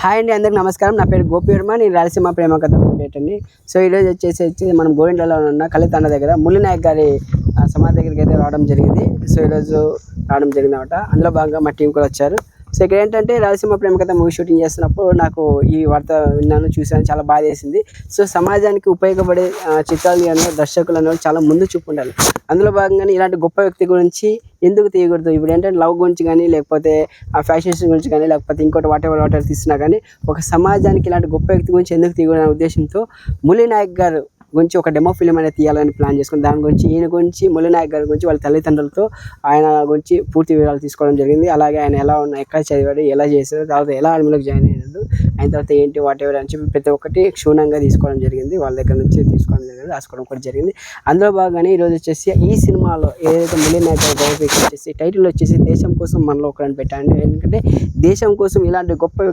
Hi అండి అందరికి నమస్కారం. నా పేరు గోపి వర్మ నేను రాయలసీమ ప్రేమ కథ అప్డేట్ అండి సో ఈరోజు వచ్చేసి వచ్చి మనం గోవిందలో ఉన్న కలితాండ దగ్గర ముల్లినాయక్ గారి సమాధి దగ్గరికి అయితే రావడం జరిగింది. సో ఈరోజు రావడం జరిగింది అనమాట అందులో భాగంగా మా టీం కూడా వచ్చారు. సో ఇక్కడ ఏంటంటే రాయలసీమ ప్రేమ కథ మూవీ షూటింగ్ చేస్తున్నప్పుడు నాకు ఈ వార్త విన్నాను చూశాను చాలా బాధ వేసింది సో సమాజానికి ఉపయోగపడే చిత్రాలు కానీ దర్శకులు అనేవాళ్ళు చాలా ముందు చూపు ఉండాలి. అందులో భాగంగానే ఇలాంటి గొప్ప వ్యక్తి గురించి ఎందుకు తీయకూడదు? ఇప్పుడు ఏంటంటే లవ్ గురించి కానీ లేకపోతే ఆ ఫ్యాషన్స్ గురించి కానీ లేకపోతే ఇంకోటి వాట్ ఎవర్ తీసినా కానీ ఒక సమాజానికి ఇలాంటి గొప్ప వ్యక్తి గురించి ఎందుకు తీయకూడదు అనే ఉద్దేశంతో ములి నాయక్ గారు గురించి ఒక డెమో ఫిలిం అనేది తీయాలని ప్లాన్ చేసుకుని దాని గురించి ఈయన గురించి ములినాయక గారి గురించి వాళ్ళ తల్లిదండ్రులతో ఆయన గురించి పూర్తి వివరాలు తీసుకోవడం జరిగింది. అలాగే ఆయన ఎలా ఉన్నా ఎక్కడ చదివాడు ఎలా చేశాడు తర్వాత ఎలా ఆర్మీలోకి జాయిన్ అయ్యాడు ఆయన తర్వాత ఏంటి వాట్ ఎవర్ అని చెప్పి ప్రతి ఒక్కటి క్షుణ్ణంగా తీసుకోవడం జరిగింది. వాళ్ళ దగ్గర నుంచి తీసుకోవడం జరిగింది రాసుకోవడం కూడా జరిగింది. అందులో భాగంగానే ఈరోజు వచ్చేసి ఈ సినిమాలో ఏదైతే ములి గారి బయోపిక్ వచ్చేసి టైటిల్ వచ్చేసి దేశం కోసం మనలో ఒకరని పెట్టండి ఎందుకంటే దేశం కోసం ఇలాంటి గొప్ప